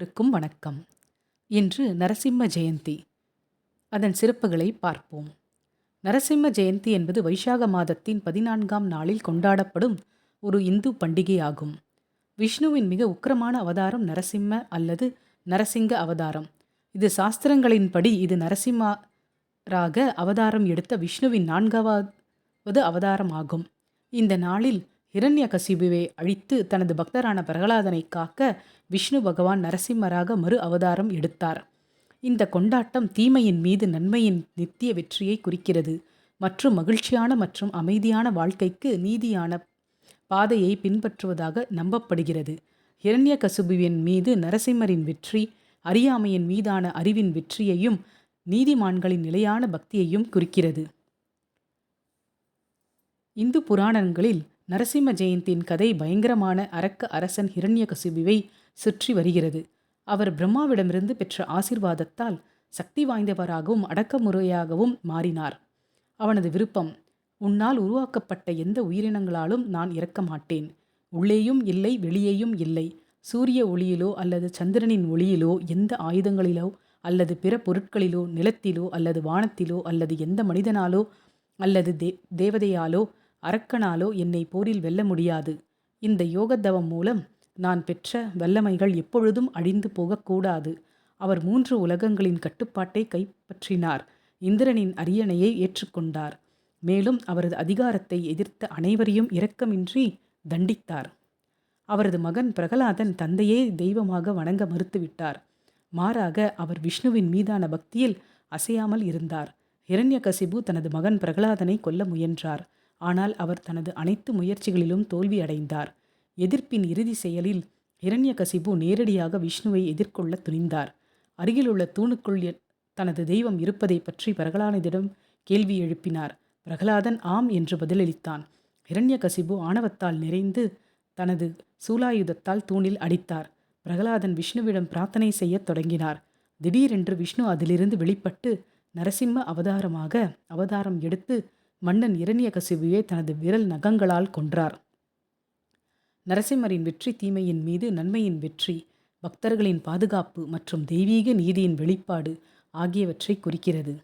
அனைவருக்கும் வணக்கம். இன்று நரசிம்ம ஜெயந்தி. அதன் சிறப்புகளை பார்ப்போம். நரசிம்ம ஜெயந்தி என்பது வைசாக மாதத்தின் பதினான்காம் நாளில் கொண்டாடப்படும் ஒரு இந்து பண்டிகையாகும். விஷ்ணுவின் மிக உக்கிரமான அவதாரம் நரசிம்ம அல்லது நரசிங்க அவதாரம். இது சாஸ்திரங்களின்படி இது நரசிம்மராக அவதாரம் எடுத்த விஷ்ணுவின் நான்காவது அவதாரம் ஆகும் இந்த நாளில் ஹிரண்யகசிபுவை அழித்து தனது பக்தரான பிரகலாதனை காக்க விஷ்ணு பகவான் நரசிம்மராக மறு அவதாரம் எடுத்தார். இந்த கொண்டாட்டம் தீமையின் மீது நன்மையின் நித்திய வெற்றியை குறிக்கிறது. மற்றும் மகிழ்ச்சியான மற்றும் அமைதியான வாழ்க்கைக்கு நீதியான பாதையை பின்பற்றுவதாக நம்பப்படுகிறது. ஹிரண்யகசுபுவின் மீது நரசிம்மரின் வெற்றி அறியாமையின் மீதான அறிவின் வெற்றியையும் நீதிமான்களின் நிலையான பக்தியையும் குறிக்கிறது. இந்து புராணங்களில் நரசிம்ம ஜெயந்தின் கதை பயங்கரமான அரக்க அரசன் ஹிரண்யகசிபுவை சுற்றி வருகிறது. அவர் பிரம்மாவிடமிருந்து பெற்ற ஆசிர்வாதத்தால் சக்தி வாய்ந்தவராகவும் அடக்கமுறையாகவும் மாறினார். அவனது விருப்பம் உன்னால் உருவாக்கப்பட்ட எந்த உயிரினங்களாலும் நான் இறக்க மாட்டேன். உள்ளேயும் இல்லை வெளியேயும் இல்லை. சூரிய ஒளியிலோ அல்லது சந்திரனின் ஒளியிலோ எந்த ஆயுதங்களிலோ அல்லது பிற பொருட்களிலோ நிலத்திலோ அல்லது வானத்திலோ அல்லது எந்த மனிதனாலோ அல்லது தே தேவதையாலோ அரக்கனாலோ என்னை போரில் வெல்ல முடியாது. இந்த யோகத்தவம் மூலம் நான் பெற்ற வல்லமைகள் எப்பொழுதும் அழிந்து போகக்கூடாது அவர் மூன்று உலகங்களின் கட்டுப்பாட்டை கைப்பற்றினார். இந்திரனின் அரியணையை ஏற்றுக்கொண்டார் மேலும் அவரது அதிகாரத்தை எதிர்த்த அனைவரையும் இரக்கமின்றி தண்டித்தார். அவரது மகன் பிரகலாதன் தந்தையே தெய்வமாக வணங்க மறுத்துவிட்டார். மாறாக அவர் விஷ்ணுவின் மீதான பக்தியில் அசையாமல் இருந்தார். இரண்யகசிபு தனது மகன் பிரகலாதனை கொல்ல முயன்றார். ஆனால் அவர் தனது அனைத்து முயற்சிகளிலும் தோல்வி அடைந்தார் எதிர்ப்பின் இறுதி செயலில் இரண்யகசிபு நேரடியாக விஷ்ணுவை எதிர்கொள்ள துணிந்தார். அருகிலுள்ள தூணுக்குள் தனது தெய்வம் இருப்பதை பற்றி பிரகலாதனிடம் கேள்வி எழுப்பினார். பிரகலாதன் ஆம் என்று பதிலளித்தான். இரண்யகசிபு ஆணவத்தால் நிறைந்து தனது சூலாயுதத்தால் தூணில் அடித்தார். பிரகலாதன் விஷ்ணுவிடம் பிரார்த்தனை செய்யத் தொடங்கினார். திடீரென்று விஷ்ணு அதிலிருந்து வெளிப்பட்டு நரசிம்ம அவதாரமாக அவதாரம் எடுத்து மன்னன் இரணியகசிபுவை தனது விரல் நகங்களால் கொன்றார். நரசிம்மரின் வெற்றி தீமையின் மீது நன்மையின் வெற்றி பக்தர்களின் பாதுகாப்பு மற்றும் தெய்வீக நீதியின் வெளிப்பாடு ஆகியவற்றை குறிக்கிறது.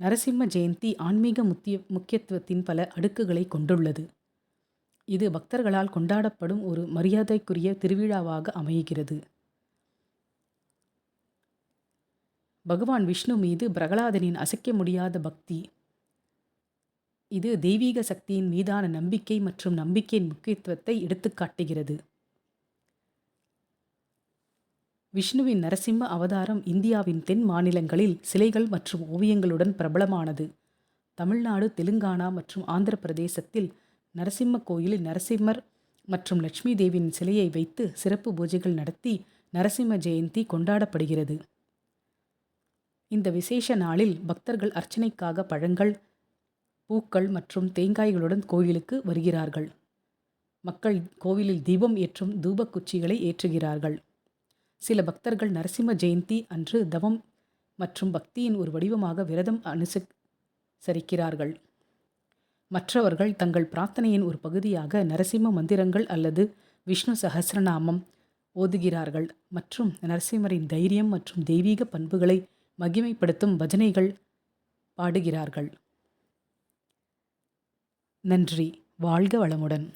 நரசிம்ம ஜெயந்தி ஆன்மீக முக்கிய முக்கியத்துவத்தின் பல அடுக்குகளை கொண்டுள்ளது. இது பக்தர்களால் கொண்டாடப்படும் ஒரு மரியாதைக்குரிய திருவிழாவாக அமைகிறது. பகவான் விஷ்ணு மீது பிரகலாதனின் அசைக்க முடியாத பக்தி இது தெய்வீக சக்தியின் மீதான நம்பிக்கை மற்றும் நம்பிக்கையின் முக்கியத்துவத்தை எடுத்துக்காட்டுகிறது விஷ்ணுவின் நரசிம்ம அவதாரம் இந்தியாவின் தென் மாநிலங்களில் சிலைகள் மற்றும் ஓவியங்களுடன் பிரபலமானது. தமிழ்நாடு தெலுங்கானா மற்றும் ஆந்திர பிரதேசத்தில் நரசிம்ம கோயிலில் நரசிம்மர் மற்றும் லட்சுமி தேவியின் சிலையை வைத்து சிறப்பு பூஜைகள் நடத்தி நரசிம்ம ஜெயந்தி கொண்டாடப்படுகிறது. இந்த விசேஷ நாளில் பக்தர்கள் அர்ச்சனைக்காக பழங்கள் பூக்கள் மற்றும் தேங்காய்களுடன் கோவிலுக்கு வருகிறார்கள். மக்கள் கோவிலில் தீபம் ஏற்றும் தூபக்குச்சிகளை ஏற்றுகிறார்கள். சில பக்தர்கள் நரசிம்ம ஜெயந்தி அன்று தவம் மற்றும் பக்தியின் ஒரு வடிவமாக விரதம் அனுசரிக்கிறார்கள். மற்றவர்கள் தங்கள் பிரார்த்தனையின் ஒரு பகுதியாக நரசிம்ம மந்திரங்கள் அல்லது விஷ்ணு சகசிரநாமம் ஓதுகிறார்கள் மற்றும் நரசிம்மரின் தைரியம் மற்றும் தெய்வீக பண்புகளை மகிமைப்படுத்தும் பஜனைகள் பாடுகிறார்கள். நன்றி. வாழ்க வளமுடன்.